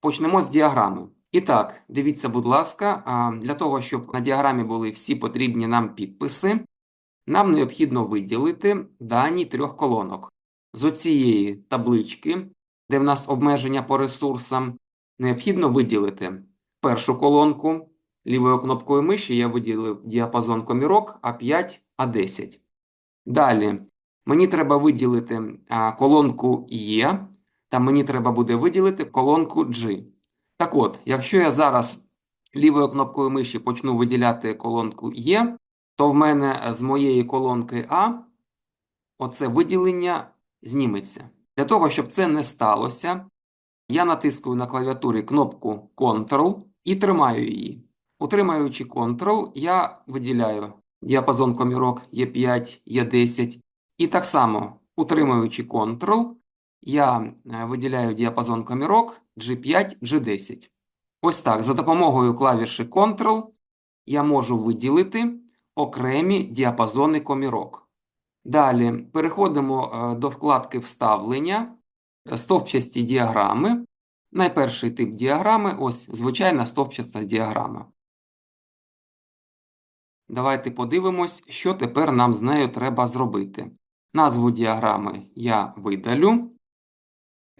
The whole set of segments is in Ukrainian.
Почнемо з діаграми. І так, дивіться, будь ласка, для того, щоб на діаграмі були всі потрібні нам підписи, нам необхідно виділити дані трьох колонок. З оцієї таблички, де в нас обмеження по ресурсам, необхідно виділити першу колонку. Лівою кнопкою миші я виділив діапазон комірок А5, А10. Далі мені треба виділити колонку Є, та мені треба буде виділити колонку G. Так от, якщо я зараз лівою кнопкою миші почну виділяти колонку Є, то в мене з моєї колонки А оце виділення зніметься. Для того, щоб це не сталося, я натискую на клавіатурі кнопку Ctrl і тримаю її. Утримуючи Ctrl, я виділяю діапазон комірок Е5, Е10. І так само, утримуючи Ctrl, я е, виділяю діапазон комірок G5, G10. Ось так, за допомогою клавіші Ctrl я можу виділити окремі діапазони комірок. Далі переходимо е, до вкладки Вставлення, е, стовпчасті діаграми. Найперший тип діаграми ось звичайна стовпчаста діаграма. Давайте подивимось, що тепер нам з нею треба зробити. Назву діаграми я видалю.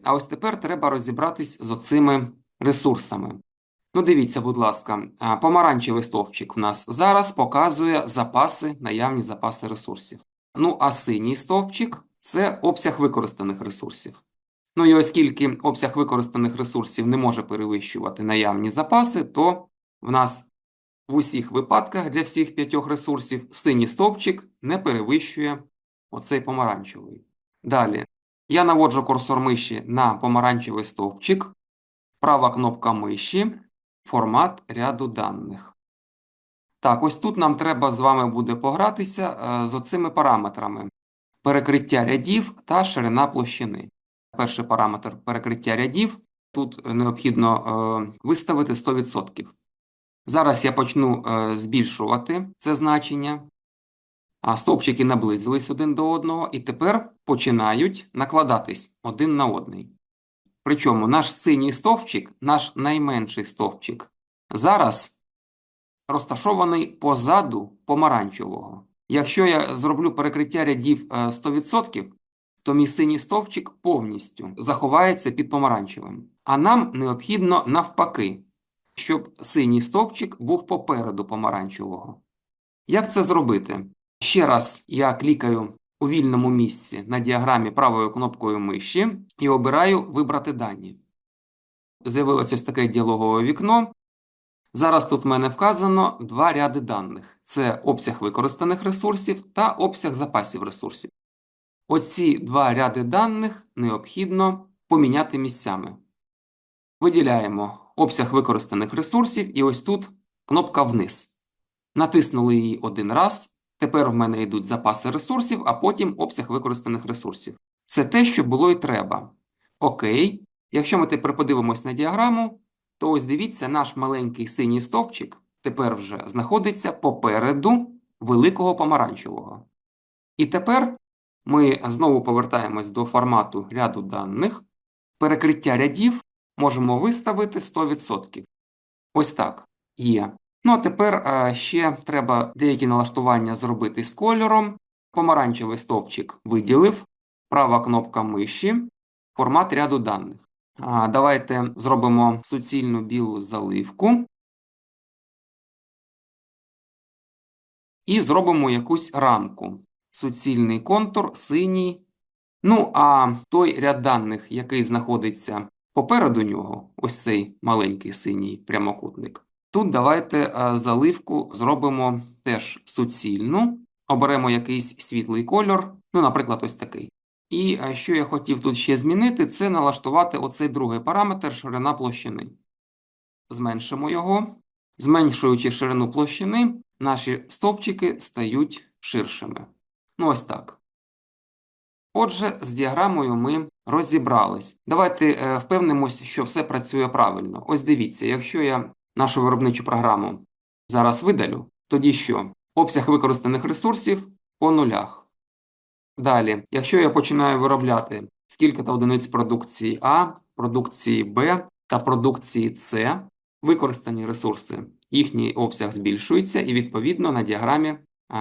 А ось тепер треба розібратись з оцими ресурсами. Ну, дивіться, будь ласка, помаранчевий стовпчик в нас зараз показує запаси, наявні запаси ресурсів. Ну, а синій стовпчик це обсяг використаних ресурсів. Ну і оскільки обсяг використаних ресурсів не може перевищувати наявні запаси, то в нас в усіх випадках для всіх п'ятьох ресурсів синій стовпчик не перевищує оцей помаранчевий. Далі я наводжу курсор миші на помаранчевий стовпчик, права кнопка миші, формат ряду даних. Так, ось тут нам треба з вами буде погратися е, з оцими параметрами: перекриття рядів та ширина площини. Перший параметр перекриття рядів. Тут необхідно е, виставити 100%. Зараз я почну е, збільшувати це значення. Стовпчики наблизились один до одного і тепер починають накладатись один на одний. Причому наш синій стовпчик, наш найменший стовпчик, зараз розташований позаду помаранчевого. Якщо я зроблю перекриття рядів е, 100%, то мій синій стовпчик повністю заховається під помаранчевим. А нам необхідно навпаки, щоб синій стовпчик був попереду помаранчевого. Як це зробити? Ще раз я клікаю у вільному місці на діаграмі правою кнопкою миші і обираю Вибрати дані. З'явилось ось таке діалогове вікно. Зараз тут в мене вказано два ряди даних: це обсяг використаних ресурсів та обсяг запасів ресурсів. Оці два ряди даних необхідно поміняти місцями. Виділяємо обсяг використаних ресурсів, і ось тут кнопка вниз. Натиснули її один раз. Тепер в мене йдуть запаси ресурсів, а потім обсяг використаних ресурсів. Це те, що було і треба. Окей. Якщо ми тепер подивимось на діаграму, то ось дивіться, наш маленький синій стовпчик тепер вже знаходиться попереду великого помаранчевого. І тепер ми знову повертаємось до формату ряду даних. Перекриття рядів можемо виставити 100%. Ось так. Є. Ну, а тепер е, ще треба деякі налаштування зробити з кольором. Помаранчевий стовпчик виділив, права кнопка миші, формат ряду даних. Давайте зробимо суцільну білу заливку. І зробимо якусь рамку. Суцільний контур, синій. Ну, а той ряд даних, який знаходиться попереду нього, ось цей маленький синій прямокутник. Тут давайте заливку зробимо теж суцільну. Оберемо якийсь світлий кольор, ну, наприклад, ось такий. І що я хотів тут ще змінити, це налаштувати оцей другий параметр ширина площини. Зменшимо його. Зменшуючи ширину площини, наші стовпчики стають ширшими. Ну, ось так. Отже, з діаграмою ми розібрались. Давайте е, впевнимось, що все працює правильно. Ось дивіться, якщо я нашу виробничу програму зараз видалю, тоді що? Обсяг використаних ресурсів по нулях. Далі, якщо я починаю виробляти скільки-то одиниць продукції А, продукції Б, та продукції С використані ресурси, їхній обсяг збільшується, і відповідно на діаграмі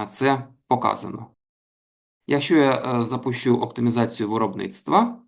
це показано. Якщо я е, запущу оптимізацію виробництва,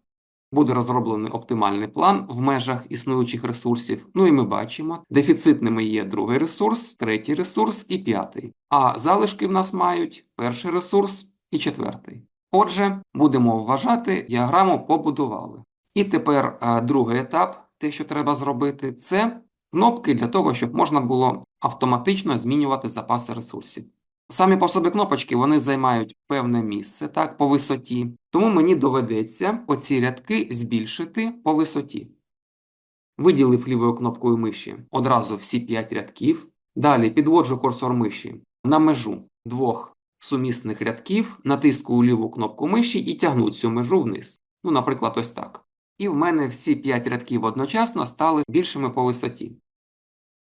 буде розроблений оптимальний план в межах існуючих ресурсів. Ну і ми бачимо, дефіцитними є другий ресурс, третій ресурс і п'ятий. А залишки в нас мають перший ресурс і четвертий. Отже, будемо вважати, діаграму побудували. І тепер а, другий етап, те, що треба зробити, це кнопки для того, щоб можна було автоматично змінювати запаси ресурсів. Самі по собі кнопочки вони займають певне місце так, по висоті, тому мені доведеться оці рядки збільшити по висоті. Виділив лівою кнопкою миші одразу всі 5 рядків. Далі підводжу курсор миші на межу двох сумісних рядків, натискую ліву кнопку миші і тягну цю межу вниз. Ну, наприклад, ось так. І в мене всі 5 рядків одночасно стали більшими по висоті.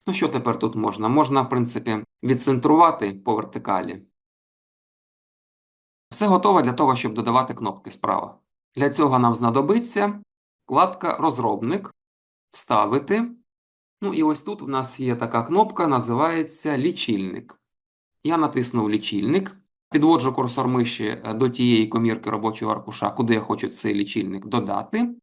Ну, що тепер тут можна? Можна, в принципі, відцентрувати по вертикалі. Все готове для того, щоб додавати кнопки справа. Для цього нам знадобиться вкладка Розробник, Вставити. Ну і ось тут в нас є така кнопка, називається Лічильник. Я натиснув лічильник, підводжу курсор миші до тієї комірки робочого аркуша, куди я хочу цей лічильник додати.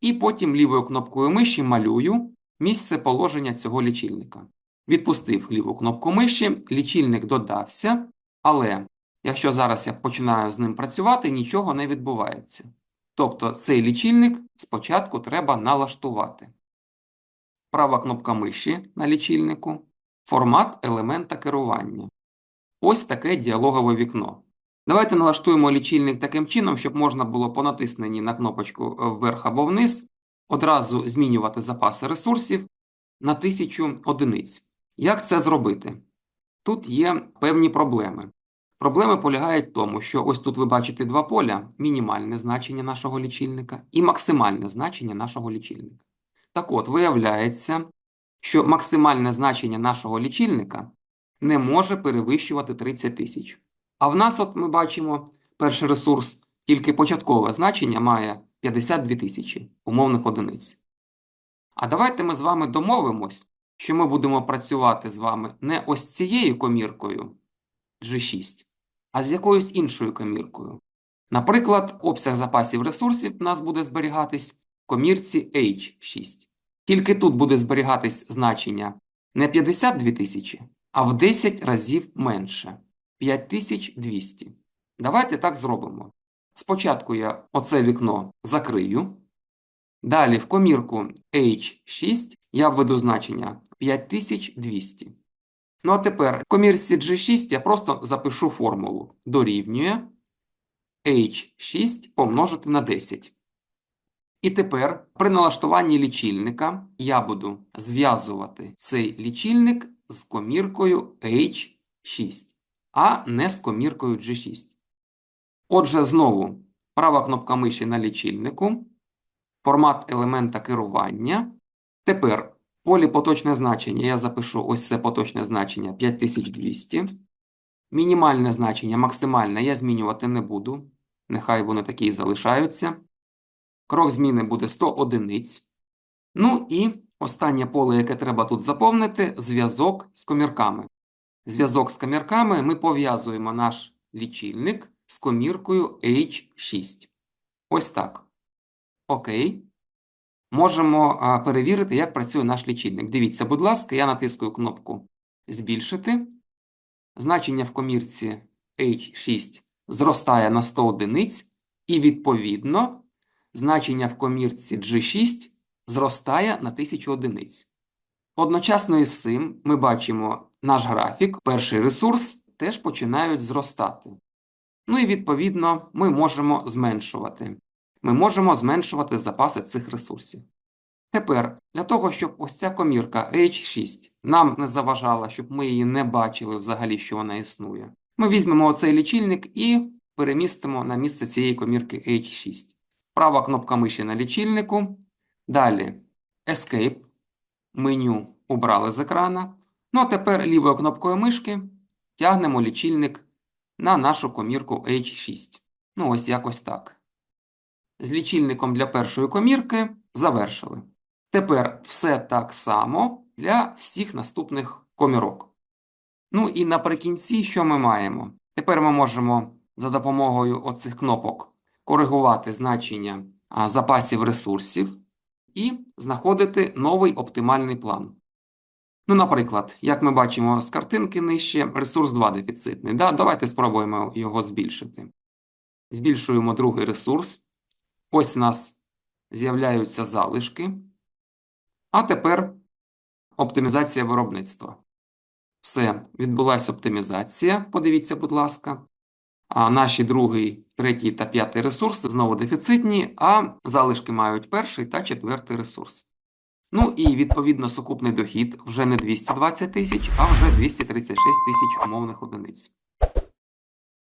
І потім лівою кнопкою миші малюю місце положення цього лічильника. Відпустив ліву кнопку миші, лічильник додався, але якщо зараз я починаю з ним працювати, нічого не відбувається. Тобто цей лічильник спочатку треба налаштувати. Права кнопка миші на лічильнику, формат елемента керування. Ось таке діалогове вікно. Давайте налаштуємо лічильник таким чином, щоб можна було по натисненні на кнопочку вверх або вниз одразу змінювати запаси ресурсів на 1000 одиниць. Як це зробити? Тут є певні проблеми. Проблеми полягають в тому, що ось тут ви бачите два поля: мінімальне значення нашого лічильника і максимальне значення нашого лічильника. Так от, виявляється, що максимальне значення нашого лічильника не може перевищувати 30 тисяч. А в нас, от ми бачимо, перший ресурс, тільки початкове значення має 52 тисячі умовних одиниць. А давайте ми з вами домовимось, що ми будемо працювати з вами не ось цією коміркою G6, а з якоюсь іншою коміркою. Наприклад, обсяг запасів ресурсів у нас буде зберігатись в комірці H6. Тільки тут буде зберігатись значення не 52 тисячі, а в 10 разів менше 5200. Давайте так зробимо. Спочатку я оце вікно закрию. Далі в комірку H6 я введу значення 5200. Ну а тепер комірці G6 я просто запишу формулу. Дорівнює H6 помножити на 10. І тепер при налаштуванні лічильника я буду зв'язувати цей лічильник з коміркою H6, а не з коміркою G6. Отже, знову права кнопка миші на лічильнику, формат елемента керування. Тепер полі поточне значення я запишу ось це поточне значення 5200. Мінімальне значення, максимальне я змінювати не буду. Нехай вони такі і залишаються. Крок зміни буде 100 одиниць. Ну і останнє поле, яке треба тут заповнити зв'язок з комірками. Зв'язок з комірками ми пов'язуємо наш лічильник з коміркою H6. Ось так. Окей. Можемо перевірити, як працює наш лічильник. Дивіться, будь ласка, я натискую кнопку Збільшити. Значення в комірці H6 зростає на 100 одиниць, і, відповідно, значення в комірці G6 зростає на 1000 одиниць. Одночасно із цим ми бачимо наш графік, перший ресурс теж починають зростати. Ну і відповідно ми можемо зменшувати. Ми можемо зменшувати запаси цих ресурсів. Тепер, для того, щоб ось ця комірка H6 нам не заважала, щоб ми її не бачили взагалі, що вона існує, ми візьмемо оцей лічильник і перемістимо на місце цієї комірки H6. Права кнопка миші на лічильнику. Далі Escape. Меню убрали з екрана. Ну а тепер лівою кнопкою мишки тягнемо лічильник на нашу комірку H6. Ну, ось якось так. З лічильником для першої комірки завершили. Тепер все так само для всіх наступних комірок. Ну і наприкінці, що ми маємо? Тепер ми можемо за допомогою оцих кнопок коригувати значення запасів ресурсів і знаходити новий оптимальний план. Ну, наприклад, як ми бачимо з картинки нижче, ресурс 2 дефіцитний. Да? Давайте спробуємо його збільшити. Збільшуємо другий ресурс. Ось у нас з'являються залишки. А тепер оптимізація виробництва. Все, відбулася оптимізація. Подивіться, будь ласка. А наші другий, третій та п'ятий ресурси знову дефіцитні, а залишки мають перший та четвертий ресурс. Ну і відповідно сукупний дохід вже не 220 тисяч, а вже 236 тисяч умовних одиниць.